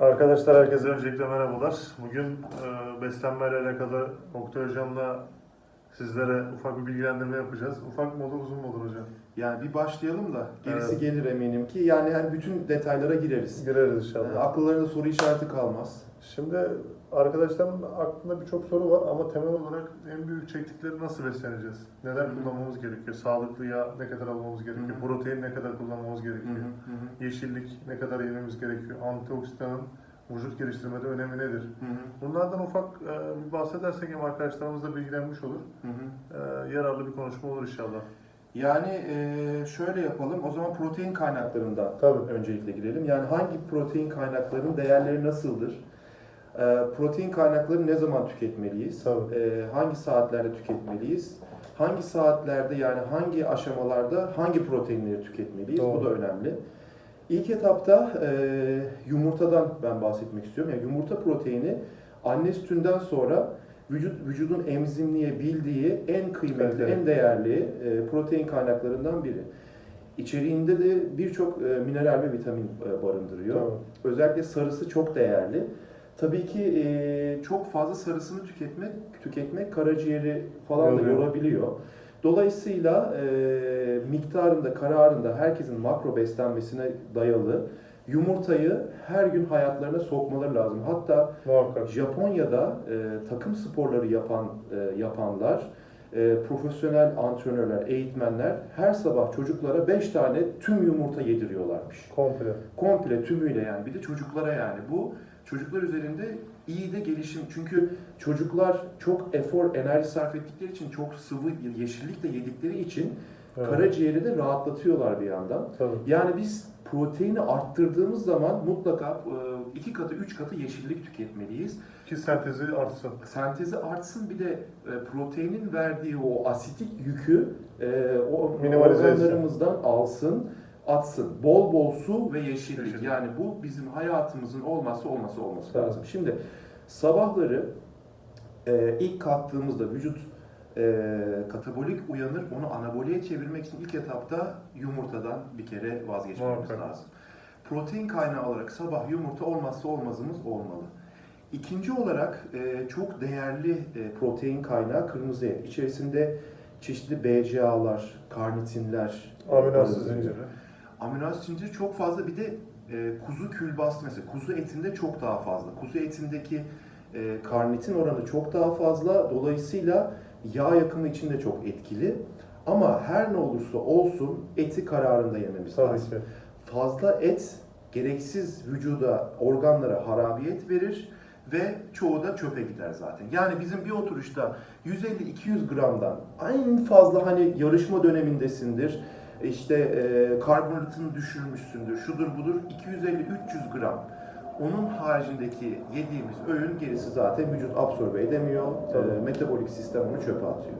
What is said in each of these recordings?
Arkadaşlar herkese öncelikle merhabalar. Bugün e, beslenmeyle alakalı Oktay Hocam'la sizlere ufak bir bilgilendirme yapacağız. Ufak mı olur, uzun mu olur hocam? Yani bir başlayalım da gerisi Evet. gelir eminim ki. Yani hem bütün detaylara gireriz. Gireriz Yani inşallah. akıllarında soru işareti kalmaz. Şimdi arkadaşların aklında birçok soru var ama temel olarak en büyük çektikleri nasıl besleneceğiz? Hı. kullanmamız gerekiyor? Sağlıklı yağ ne kadar almamız gerekiyor? Protein ne kadar kullanmamız gerekiyor? Yeşillik ne kadar yememiz gerekiyor? Antioksidanın vücut geliştirmede önemi nedir? Bunlardan ufak e, bir bahsedersek hem arkadaşlarımız da bilgilenmiş olur. E, yararlı bir konuşma olur inşallah. Yani e, şöyle yapalım. O zaman protein kaynaklarından Tabii. öncelikle girelim. Yani hangi protein kaynaklarının değerleri nasıldır? E, protein kaynaklarını ne zaman tüketmeliyiz? Tabii. E, hangi saatlerde tüketmeliyiz? Hangi saatlerde yani hangi aşamalarda hangi proteinleri tüketmeliyiz? Doğru. Bu da önemli. İlk etapta e, yumurtadan ben bahsetmek istiyorum. Yani yumurta proteini anne sütünden sonra vücut vücudun emzimleyebildiği en kıymetli, Evet. en değerli e, protein kaynaklarından biri. İçeriğinde de birçok e, mineral ve vitamin e, barındırıyor. Tamam. Özellikle sarısı çok değerli. Tabii ki e, çok fazla sarısını tüketmek tüketmek karaciğeri falan da Yoruyor. yorabiliyor. Dolayısıyla e, miktarında, kararında herkesin makro beslenmesine dayalı yumurtayı her gün hayatlarına sokmaları lazım. Hatta Muhakkak. Japonya'da e, takım sporları yapan e, yapanlar, e, profesyonel antrenörler, eğitmenler her sabah çocuklara 5 tane tüm yumurta yediriyorlarmış. Komple. Komple tümüyle yani bir de çocuklara yani bu çocuklar üzerinde iyi de gelişim çünkü çocuklar çok efor enerji sarf ettikleri için çok sıvı yeşillik de yedikleri için Evet. karaciğeri de rahatlatıyorlar bir yandan. Tabii. Yani biz proteini arttırdığımız zaman mutlaka e, iki katı üç katı yeşillik tüketmeliyiz. Ki sentezi artsın. Sentezi artsın bir de e, proteinin verdiği o asitik yükü e, o organlarımızdan alsın, atsın. Bol bol su ve yeşillik. Yani bu bizim hayatımızın olmazsa olması olması Tabii. lazım. Şimdi sabahları e, ilk kalktığımızda vücut e, katabolik uyanır. Onu anaboliye çevirmek için ilk etapta yumurtadan bir kere vazgeçmemiz Muhakkak. lazım. Protein kaynağı olarak sabah yumurta olmazsa olmazımız olmalı. İkinci olarak e, çok değerli e, protein kaynağı kırmızı et. İçerisinde çeşitli BCA'lar, karnitinler, e, Amino asit barındırıyor. zinciri. Amino asit zinciri çok fazla bir de e, kuzu külbastı mesela kuzu etinde çok daha fazla. Kuzu etindeki e, karnitin oranı çok daha fazla. Dolayısıyla yağ yakımı için de çok etkili. Ama her ne olursa olsun eti kararında yememiz Tabii lazım. ki. Fazla et gereksiz vücuda, organlara harabiyet verir ve çoğu da çöpe gider zaten. Yani bizim bir oturuşta 150-200 gramdan en fazla hani yarışma dönemindesindir. İşte e, karbonhidratını düşürmüşsündür, şudur budur 250-300 gram. Onun haricindeki yediğimiz öğün gerisi zaten vücut absorbe edemiyor. Tabii. E, metabolik sistem onu çöpe atıyor.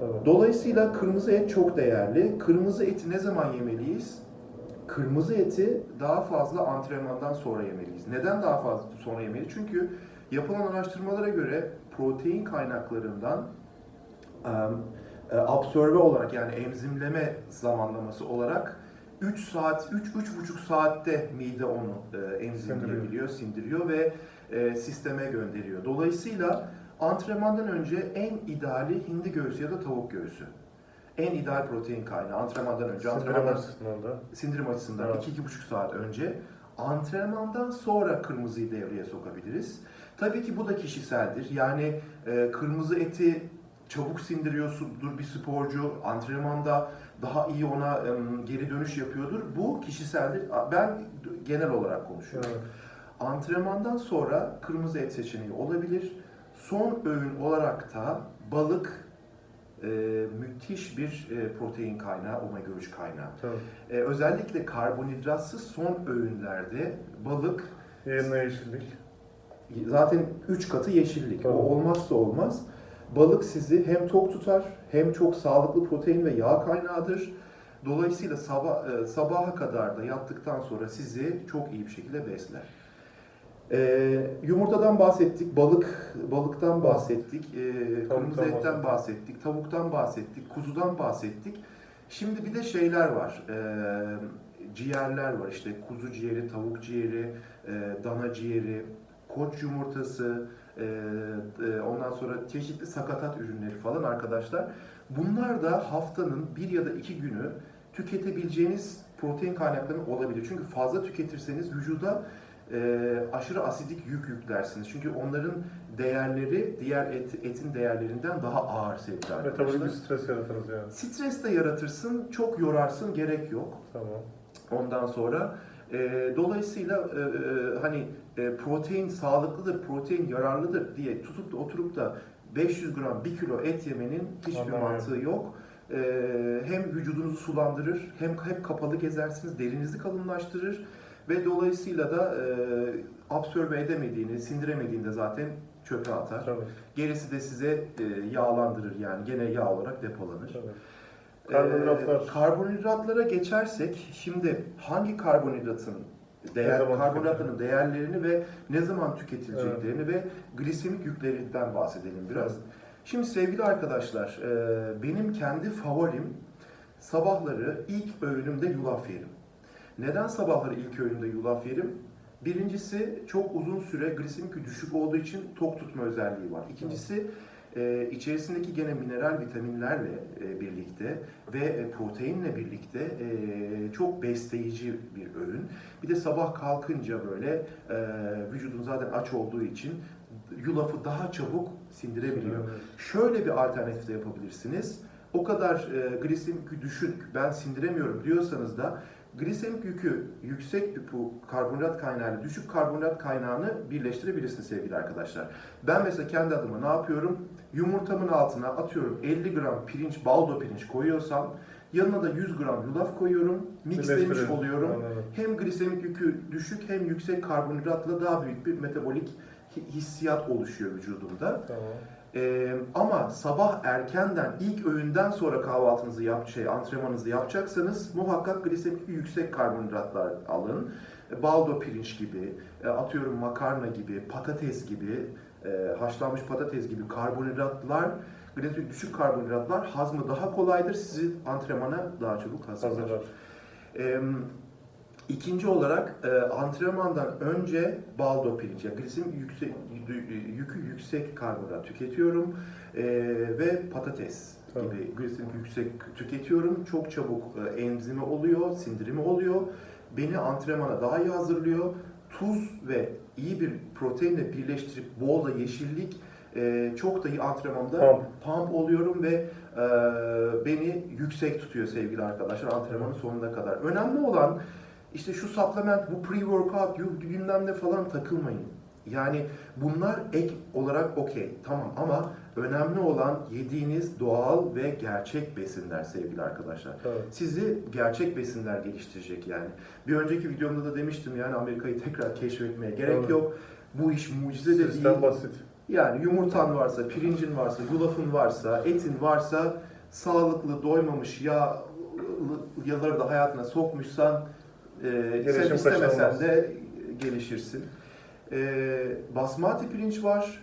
Tabii. Dolayısıyla kırmızı et çok değerli. Kırmızı eti ne zaman yemeliyiz? Kırmızı eti daha fazla antrenmandan sonra yemeliyiz. Neden daha fazla sonra yemeliyiz? Çünkü yapılan araştırmalara göre protein kaynaklarından e, absorbe olarak yani emzimleme zamanlaması olarak 3 saat, 3-3,5 saatte mide onu e, emzimleyebiliyor, sindiriyor ve e, sisteme gönderiyor. Dolayısıyla antrenmandan önce en ideali hindi göğsü ya da tavuk göğsü. En ideal protein kaynağı antrenmandan önce. Sindirim Antrenmandan, açısından da. sindirim açısından Evet. 2-2,5 saat önce. Antrenmandan sonra kırmızıyı devreye sokabiliriz. Tabii ki bu da kişiseldir. Yani e, kırmızı eti çabuk sindiriyordur bir sporcu. Antrenmanda daha iyi ona geri dönüş yapıyordur. Bu kişiseldir. Ben genel olarak konuşuyorum. Evet. Antrenmandan sonra kırmızı et seçeneği olabilir. Son öğün olarak da balık e, müthiş bir e, protein kaynağı, omega 3 kaynağı. Tabii. E, özellikle karbonhidratsız son öğünlerde balık Yerine yeşillik. zaten 3 katı yeşillik. Tabii. O olmazsa olmaz. Balık sizi hem tok tutar hem çok sağlıklı protein ve yağ kaynağıdır. Dolayısıyla sabah e, sabaha kadar da yattıktan sonra sizi çok iyi bir şekilde besler. E, yumurtadan bahsettik, balık balıktan bahsettik, e, kırmızı etten bahsettik, tavuktan bahsettik, kuzudan bahsettik. Şimdi bir de şeyler var. E, ciğerler var işte kuzu ciğeri, tavuk ciğeri, e, dana ciğeri, koç yumurtası, ondan sonra çeşitli sakatat ürünleri falan arkadaşlar. Bunlar da haftanın bir ya da iki günü tüketebileceğiniz protein kaynakları olabilir. Çünkü fazla tüketirseniz vücuda e, aşırı asidik yük yüklersiniz. Çünkü onların değerleri diğer et, etin değerlerinden daha ağır Metabolik arkadaşlar. bir stres yaratırız yani. Stres de yaratırsın, çok yorarsın, gerek yok. Tamam. Ondan sonra e, dolayısıyla e, e, hani e, protein sağlıklıdır, protein yararlıdır diye tutup da oturup da 500 gram 1 kilo et yemenin hiçbir Anlamı yok. mantığı yok. E, hem vücudunuzu sulandırır, hem hep kapalı gezersiniz, derinizi kalınlaştırır ve dolayısıyla da e, absorbe edemediğini, sindiremediğinde zaten çöpe atar. Tabii. Gerisi de size e, yağlandırır yani gene yağ olarak depolanır. Tabii. Karbonhidratlar. Ee, karbonhidratlara geçersek şimdi hangi karbonhidratın değer karbonhidratların değerlerini ve ne zaman tüketileceklerini ve glisemik yüklerinden bahsedelim biraz. Evet. Şimdi sevgili arkadaşlar, e, benim kendi favorim sabahları ilk öğünümde yulaf yerim. Neden sabahları ilk öğünümde yulaf yerim? Birincisi çok uzun süre glisemik düşük olduğu için tok tutma özelliği var. İkincisi e, içerisindeki gene mineral vitaminlerle e, birlikte ve e, proteinle birlikte e, çok besleyici bir öğün. Bir de sabah kalkınca böyle e, vücudun zaten aç olduğu için yulafı daha çabuk sindirebiliyor. Şöyle bir alternatif de yapabilirsiniz. O kadar e, glisemik düşük, ben sindiremiyorum diyorsanız da glisemik yükü yüksek bir bu karbonhidrat kaynağıyla düşük karbonhidrat kaynağını birleştirebilirsiniz sevgili arkadaşlar. Ben mesela kendi adıma ne yapıyorum? Yumurtamın altına atıyorum 50 gram pirinç, baldo pirinç koyuyorsam yanına da 100 gram yulaf koyuyorum, mixlemiş oluyorum. Anladım. Hem glisemik yükü düşük hem yüksek karbonhidratla daha büyük bir metabolik hi- hissiyat oluşuyor vücudumda. Tamam. Ee, ama sabah erkenden ilk öğünden sonra kahvaltınızı yap, şey antrenmanınızı yapacaksanız muhakkak glisemik yüksek karbonhidratlar alın. E, Baldo pirinç gibi, e, atıyorum makarna gibi, patates gibi, e, haşlanmış patates gibi karbonhidratlar, glisemik düşük karbonhidratlar hazmı daha kolaydır. Sizi antrenmana daha çabuk hazırlar. Hazırlar. Ee, İkinci olarak e, antrenmandan önce baldo pirinç, yani glisemik yüksek, yükü yüksek karbonhidrat tüketiyorum E, ve patates gibi glisemik yüksek tüketiyorum. Çok çabuk e, enzimi oluyor, sindirimi oluyor. Beni antrenmana daha iyi hazırlıyor. Tuz ve iyi bir proteinle birleştirip bol da yeşillik e, çok da iyi antrenmanda Pump. pump oluyorum ve e, beni yüksek tutuyor sevgili arkadaşlar antrenmanın sonuna kadar. Önemli olan işte şu supplement, bu pre-workout, bilmem ne falan takılmayın. Yani bunlar ek olarak okey, tamam ama önemli olan yediğiniz doğal ve gerçek besinler sevgili arkadaşlar. Tabii. Sizi gerçek besinler geliştirecek yani. Bir önceki videomda da demiştim yani Amerika'yı tekrar keşfetmeye gerek Tabii. yok. Bu iş mucize de değil. Sistem basit. Yani yumurtan varsa, pirincin varsa, yulafın varsa, etin varsa, sağlıklı, doymamış yağ, yağları da hayatına sokmuşsan, e, sen Gelişim istemesen kaçınılmaz. de gelişirsin. E, basmati pirinç var,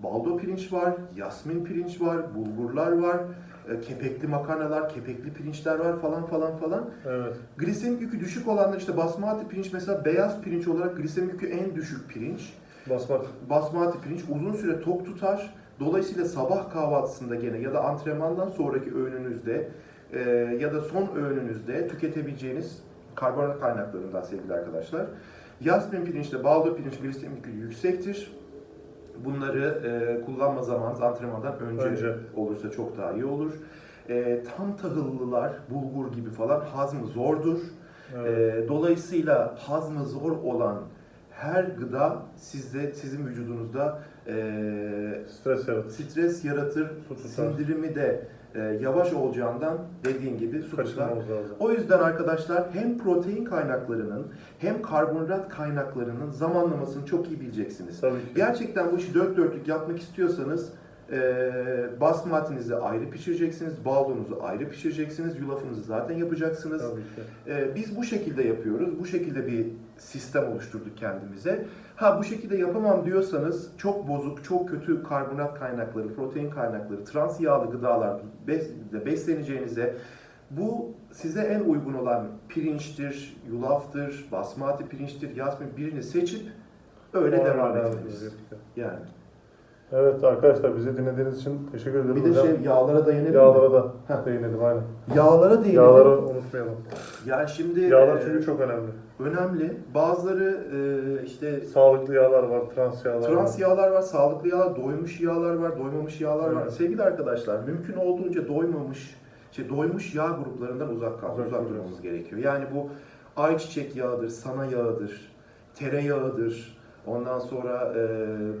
baldo pirinç var, yasmin pirinç var, bulgurlar var, e, kepekli makarnalar, kepekli pirinçler var falan falan falan. Evet. Glisemik yükü düşük olanlar işte basmati pirinç mesela beyaz pirinç olarak glisemik yükü en düşük pirinç. Basmati. Basmati pirinç uzun süre tok tutar. Dolayısıyla sabah kahvaltısında gene ya da antrenmandan sonraki öğününüzde e, ya da son öğününüzde tüketebileceğiniz karbonhidrat kaynaklarından sevgili arkadaşlar. Yasmin pirinçle baldo pirinç glisemik yüksektir. Bunları e, kullanma zamanınız antrenmandan önce, Önce. olursa çok daha iyi olur. E, tam tahıllılar, bulgur gibi falan hazmı zordur. Evet. Ee, dolayısıyla hazmı zor olan her gıda sizde, sizin vücudunuzda e, Stres yaratır. stres yaratır, Su tutar. sindirimi de e, yavaş olacağından dediğin gibi su tutar. Lazım. O yüzden arkadaşlar hem protein kaynaklarının hem karbonhidrat kaynaklarının zamanlamasını çok iyi bileceksiniz. Tabii ki. Gerçekten bu işi dört dörtlük yapmak istiyorsanız e, basmatinizi ayrı pişireceksiniz, baldonuzu ayrı pişireceksiniz, yulafınızı zaten yapacaksınız. Tabii ki. Ee, biz bu şekilde yapıyoruz. Bu şekilde bir sistem oluşturduk kendimize. Ha bu şekilde yapamam diyorsanız çok bozuk, çok kötü karbonat kaynakları, protein kaynakları, trans yağlı gıdalar bes- besleneceğinize Bu size en uygun olan pirinçtir, yulaftır, basmati pirinçtir, yasmin birini seçip öyle Ona devam etmeniz. Yani. Evet arkadaşlar bizi dinlediğiniz için teşekkür ederim. Bir de Hocam, şey yağlara dayanabilir yağlara da Heh. değinelim aynen. Yağlara değinelim. Yağları unutmayalım. Yani şimdi Yağlar e, çünkü çok önemli. önemli. Bazıları e, işte Sağlıklı yağlar var, trans yağlar Trans var. yağlar var, sağlıklı yağlar, doymuş yağlar var, doymamış yağlar var. Evet. Sevgili arkadaşlar, mümkün olduğunca doymamış, şey doymuş yağ gruplarından uzak kal, Uzak uzak, duracağız. durmamız gerekiyor. Yani bu ayçiçek yağıdır, sana yağıdır, tereyağıdır. Ondan sonra e,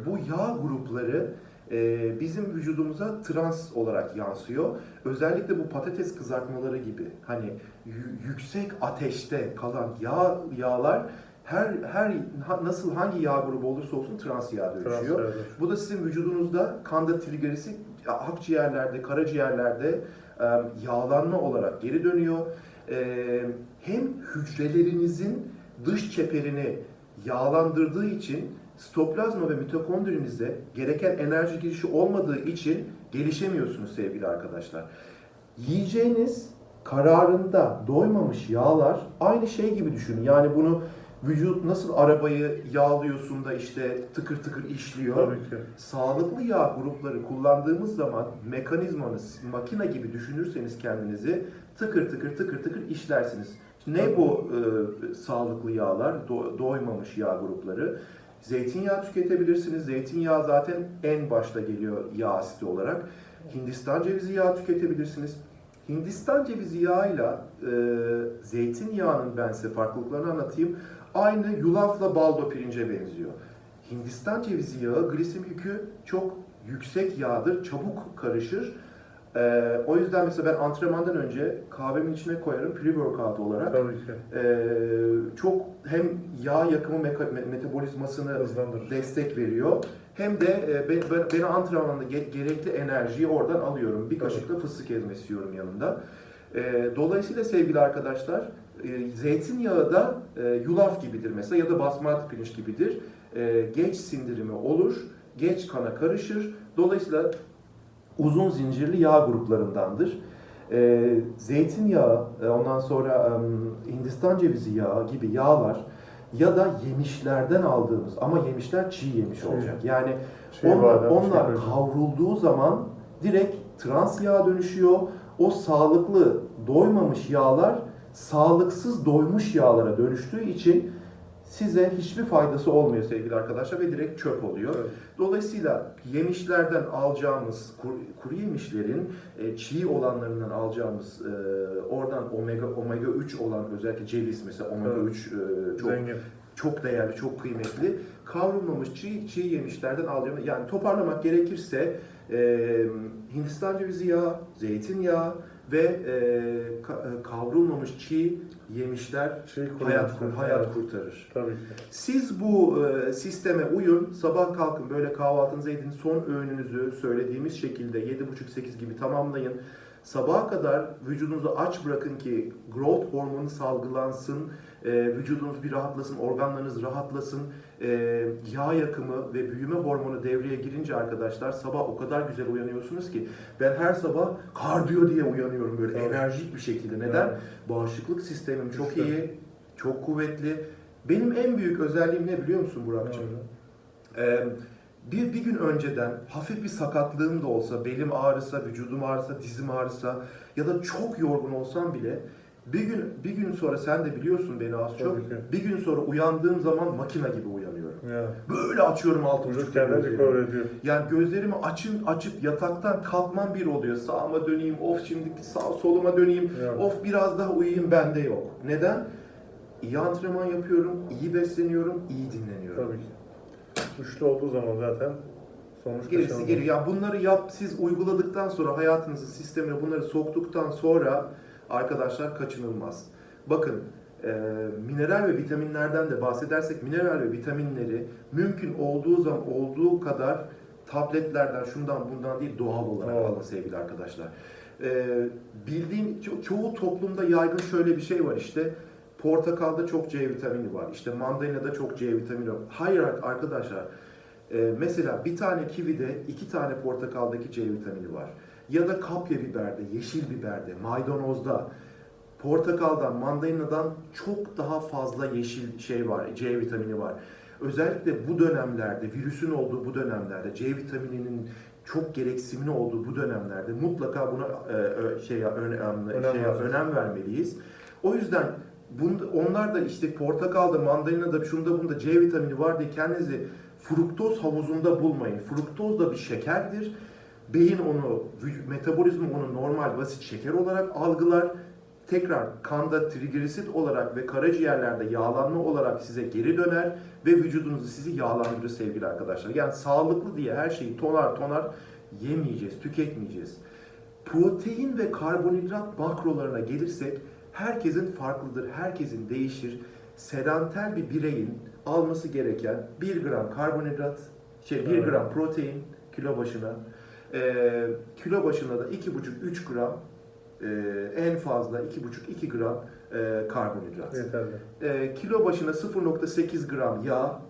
bu yağ grupları e, bizim vücudumuza trans olarak yansıyor. Özellikle bu patates kızartmaları gibi hani yü- yüksek ateşte kalan yağ yağlar her her ha- nasıl hangi yağ grubu olursa olsun trans yağ Trans dönüşüyor. yağlar. Bu da sizin vücudunuzda kanda trigerisi akciğerlerde, karaciğerlerde e, yağlanma olarak geri dönüyor. E, Hem hücrelerinizin dış çeperini yağlandırdığı için stoplazma ve mitokondrinize gereken enerji girişi olmadığı için gelişemiyorsunuz sevgili arkadaşlar. Yiyeceğiniz kararında doymamış yağlar aynı şey gibi düşünün. Yani bunu vücut nasıl arabayı yağlıyorsun da işte tıkır tıkır işliyor. Tabii ki. Sağlıklı yağ grupları kullandığımız zaman mekanizmanız, makine gibi düşünürseniz kendinizi tıkır tıkır tıkır tıkır işlersiniz. Ne bu e, sağlıklı yağlar, do- doymamış yağ grupları? Zeytinyağı tüketebilirsiniz. Zeytinyağı zaten en başta geliyor yağ asidi olarak. Hindistan cevizi yağı tüketebilirsiniz. Hindistan cevizi yağıyla e, zeytinyağının ben size farklılıklarını anlatayım. Aynı yulafla baldo pirince benziyor. Hindistan cevizi yağı glisemik yükü çok yüksek yağdır, çabuk karışır. Ee, o yüzden mesela ben antrenmandan önce kahvemin içine koyarım pre-workout olarak. Tabii ki. Ee, çok hem yağ yakımı meka- me- metabolizmasını Hızlandırır. destek veriyor. Hem de e, be- be- beni antrenmanda ge- gerekli enerjiyi oradan alıyorum. Bir Tabii. kaşık da fıstık ezmesi yiyorum yanında. E, dolayısıyla sevgili arkadaşlar, e, zeytinyağı da e, yulaf gibidir mesela ya da basmati pirinç gibidir. E, geç sindirimi olur, geç kana karışır. Dolayısıyla uzun zincirli yağ gruplarındandır. E, zeytinyağı, e, ondan sonra e, Hindistan cevizi yağı gibi yağlar ya da yemişlerden aldığımız ama yemişler çiğ yemiş olacak. Yani Şey onlar, badem, onlar şey kavrulduğu zaman direkt trans yağ dönüşüyor. O sağlıklı doymamış yağlar sağlıksız doymuş yağlara dönüştüğü için size hiçbir faydası olmuyor sevgili arkadaşlar ve direkt çöp oluyor. Evet. Dolayısıyla yemişlerden alacağımız kuru, kuru yemişlerin e, çiğ olanlarından alacağımız e, oradan omega omega 3 olan özellikle ceviz mesela omega Evet. 3 e, çok Zengin. çok değerli, çok kıymetli. Kavrulmamış çiğ, çiğ yemişlerden alacağımız, yani toparlamak gerekirse e, Hindistan cevizi yağı, zeytinyağı ve e, e, kavrulmamış çiğ yemişler Şey hayat, kurtarır. hayat kurtarır. Tabii ki. Siz bu e, sisteme uyun, sabah kalkın böyle kahvaltınızı edin, son öğününüzü söylediğimiz şekilde 7.30-8 gibi tamamlayın. Sabaha kadar vücudunuzu aç bırakın ki growth hormonu salgılansın, e, vücudunuz bir rahatlasın, organlarınız rahatlasın. E, yağ yakımı ve büyüme hormonu devreye girince arkadaşlar sabah o kadar güzel uyanıyorsunuz ki ben her sabah kardiyo diye uyanıyorum böyle Evet. enerjik bir şekilde. Neden? Evet. Bağışıklık sistemim çok Güçlü. iyi, çok kuvvetli. Benim en büyük özelliğim ne biliyor musun Burak'cığım? Ee, bir, bir gün önceden hafif bir sakatlığım da olsa, belim ağrısa, vücudum ağrısa, dizim ağrısa ya da çok yorgun olsam bile bir gün bir gün sonra sen de biliyorsun beni az çok. Bir gün sonra uyandığım zaman makina gibi uyanıyorum. Ya. Böyle açıyorum altı Vücut buçukta kendini gözlerimi. recover ediyor. Yani gözlerimi açın açıp yataktan kalkmam bir oluyor. Sağıma döneyim, of şimdi sağ soluma döneyim, Ya. of biraz daha uyuyayım bende yok. Neden? İyi antrenman yapıyorum, iyi besleniyorum, iyi dinleniyorum. Tabii ki. Güçlü olduğu zaman zaten sonuç Gerisi geliyor. Ya bunları yap, siz uyguladıktan sonra hayatınızın sistemine bunları soktuktan sonra arkadaşlar kaçınılmaz. Bakın e, mineral ve vitaminlerden de bahsedersek mineral ve vitaminleri mümkün olduğu zaman olduğu kadar tabletlerden şundan bundan değil doğal olarak Evet. alın sevgili arkadaşlar. E, bildiğim ço- çoğu toplumda yaygın şöyle bir şey var işte portakalda çok C vitamini var. İşte mandalinada çok C vitamini var. Hayır arkadaşlar. Ee, mesela bir tane kivide iki tane portakaldaki C vitamini var. Ya da kapya biberde, yeşil biberde, maydanozda, portakaldan, mandalinadan çok daha fazla yeşil şey var, C vitamini var. Özellikle bu dönemlerde, virüsün olduğu bu dönemlerde, C vitamininin çok gereksimini olduğu bu dönemlerde mutlaka buna e, ö- şey önem, şeye önem vermeliyiz. O yüzden bunda, onlar da işte portakalda, mandalinada, şunda bunda C vitamini var diye kendinizi fruktoz havuzunda bulmayın. Fruktoz da bir şekerdir. Beyin onu, metabolizma onu normal basit şeker olarak algılar. Tekrar kanda trigliserit olarak ve karaciğerlerde yağlanma olarak size geri döner ve vücudunuzu sizi yağlandırır sevgili arkadaşlar. Yani sağlıklı diye her şeyi tonar tonar yemeyeceğiz, tüketmeyeceğiz. Protein ve karbonhidrat makrolarına gelirsek herkesin farklıdır, herkesin değişir. Sedanter bir bireyin alması gereken 1 gram karbonhidrat, şey 1 Evet. gram protein kilo başına, eee, kilo başına da 2,5-3 gram eee, en fazla 2,5-2 gram eee, karbonhidrat. Yeterli. Eee, kilo başına 0,8 gram yağ.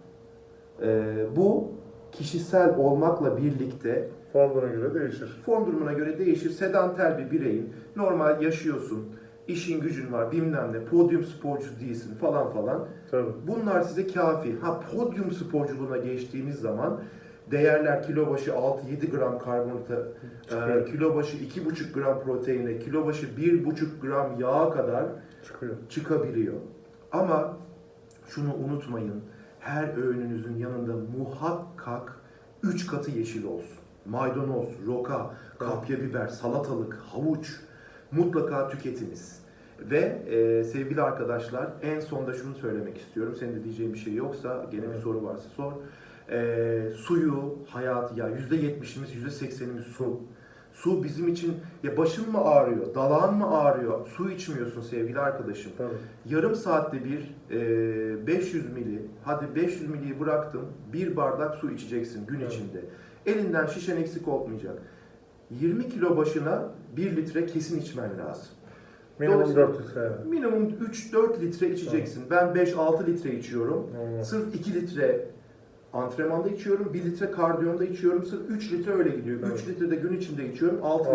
Eee, bu kişisel olmakla birlikte Formuna göre değişir. form durumuna göre değişir. Sedanter bir bireyin normal yaşıyorsun, işin gücün var bilmem ne, podyum sporcusu değilsin falan falan. Tabii. Bunlar size kafi. Ha podyum sporculuğuna geçtiğiniz zaman değerler kilo başı 6-7 gram karbonhidrat, e, kilo başı 2,5 gram proteine, kilo başı 1,5 gram yağa kadar Çıkıyor. çıkabiliyor. Ama şunu unutmayın. Her öğününüzün yanında muhakkak 3 katı yeşil olsun. Maydanoz, roka, kapya biber, salatalık, havuç mutlaka tüketiniz. Ve e, sevgili arkadaşlar en sonda şunu söylemek istiyorum. Senin de diyeceğin bir şey yoksa gene bir soru varsa sor. E, suyu hayatı ya %70'imiz %80'imiz su. Su bizim için ya başın mı ağrıyor, dalağın mı ağrıyor, su içmiyorsun sevgili arkadaşım. Tabii. Yarım saatte bir e, 500 mili, hadi 500 miliyi bıraktım, bir bardak su içeceksin gün Evet. içinde. Elinden şişen eksik olmayacak. 20 kilo başına 1 litre kesin içmen lazım. Minimum Dolayısıyla- 4 litre. Minimum 3-4 litre içeceksin. Ben 5-6 litre içiyorum. Normal. Sırf 2 litre antrenmanda içiyorum, 1 litre kardiyonda içiyorum. Sırf 3 litre öyle gidiyor. 3 Evet. litre de gün içinde içiyorum. 6